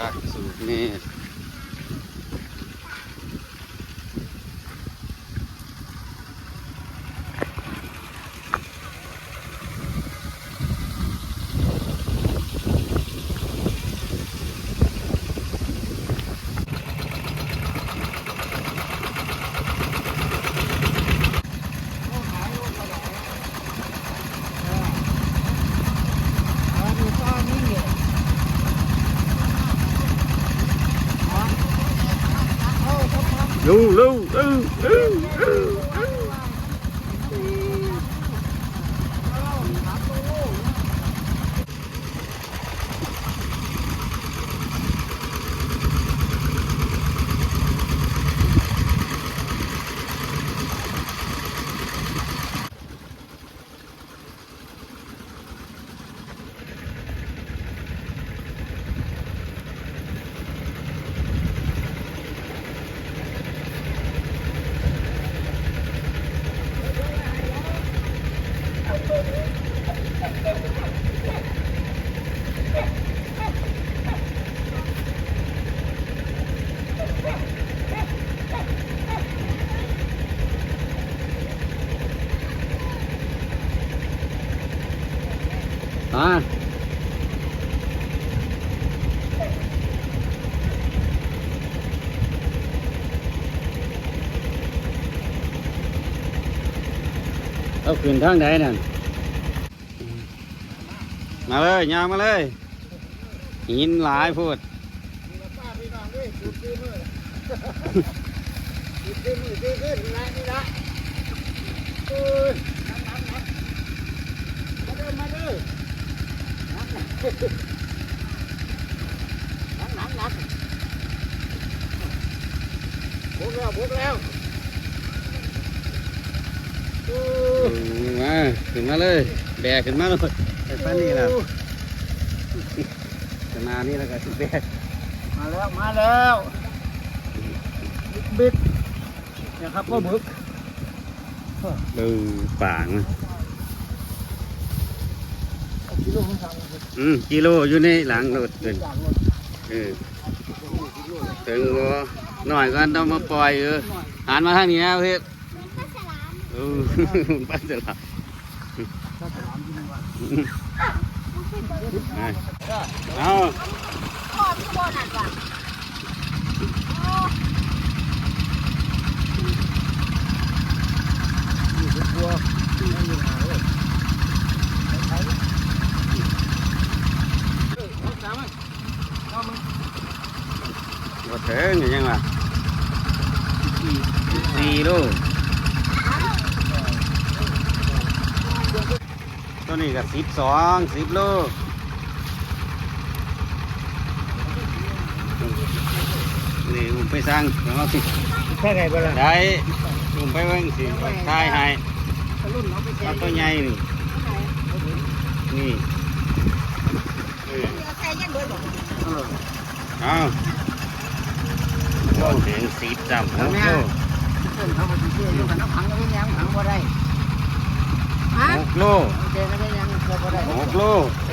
คักสูตรนี่ ลูลูลูลูลู อ่าเอาขึ้นทางไหนนั่น มาเลยยางมาเลย หินหลายพูดป้าดื้อมาเด้อมาเด้อ หนักหนักหนักหนักบุกแล้วบุกแล้วโอ้มาขึ้นมาเลย แบกขึ้นมาเลยไปปั้นนี่ล่ะขนาดนี้แล้วก็สิแบกมาแล้วมาแล้วบิดเนี่ยครับพ่อบึกดูป่างมัน กิโลของทางอืมกิโลอยู่ในหลังรถเลยอย่างรถเออถึงบ่หน่อยก็ต้องมาปล่อยเออหันมาทางนี้นะเพื่อนเออปลาสลับถ้าถามที่นี่ว่าเอาขอบขบวนอะว่ะ อยู่กับบัวไม่มีหาเลยไปเลยเออเอาสามอันเอามา บ่ถึงยังวะสี่โลตัวนี้ก็สิบสองสิบโลนี่ผมไปสั่งเอาสิ แค่ไหนบ้างล่ะได้ผมไปเบิ่งสิทายให้รุ่นเราไปปแช่ลาตัวใหญ่นี่นี่เออเหลือใครยังเบิดบอกเออเอาโอ้ถึงสิบจำโอ้โหเส้นเขาไปเชื่ออยู่กันน้ำขังก็ไม่ยังขังบ่ได้ฮะหกโลโอเคก็ไม่ยังเกิดบ่ได้หกโล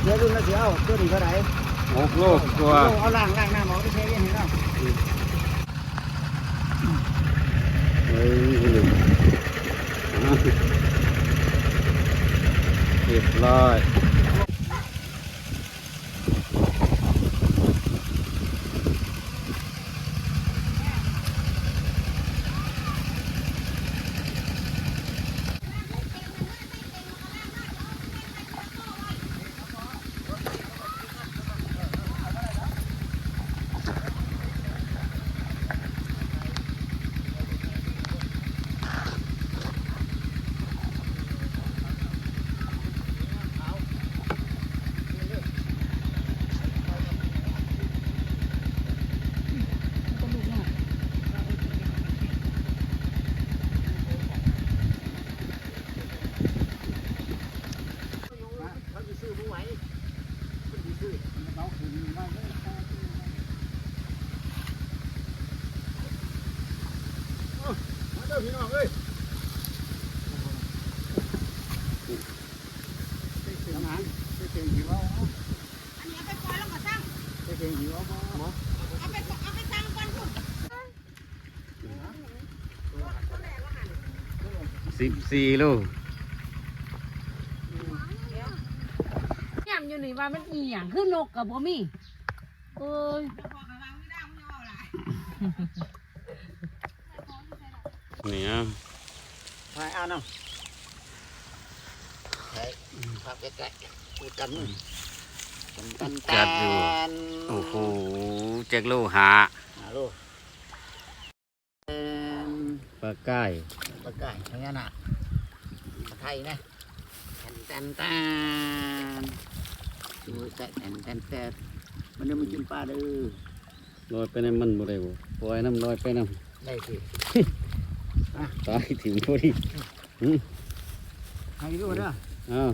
เดี๋ยวรุ่นละเสียเอาตัวนี้ก็ได้หกโลตัวเอาล่างล่างหน้าหมอไปเช็ดยังไงเนาะเฮ้ยเรียบร้อย เตียงหันเอายงหิวเอาเอาไปตั้งก่นพุ่สิบสี่ลูกย่มอยู่ไหนว่ามันอีหยังคือนกกับบ่มีเอ้ย เนี่ยไปเอาน้ำใช่ภาพใกล้ๆพูดกันกันจัดอยู่ โอ้โหแจ็คโลหาฮัลโหลเอิ่มปลาใกล้ปลาไก่พญานาคปลาไทยนะแตนแตนแตนดูแต่แตนแตนแตนมันเดี๋ยวมันกินปลาเด้อลอยไปในมันบ่ได้บ่ปล่อยน้ำลอยไปน้ได้สิำ ตายถึงพอดีอืมให้รู้เด้ออ้าว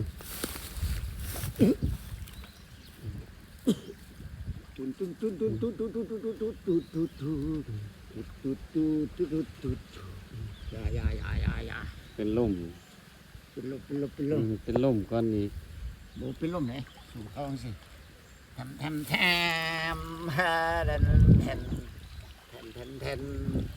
ตุนตุนตุนตุนตุนตุนตุนตุนตุนตุนตุนตุนตุนตุนตุนตุนตุนตุนตุนอย่าอย่าอย่าอย่าอย่าเป็นลมเป็นลมเป็นลมเป็นลอืมมเป็นลมก่อนอีกโบเป็นลมไหนสูงเข้าสิแทมแทมแทมฮาดันแทนแทนแทนแทนโอเค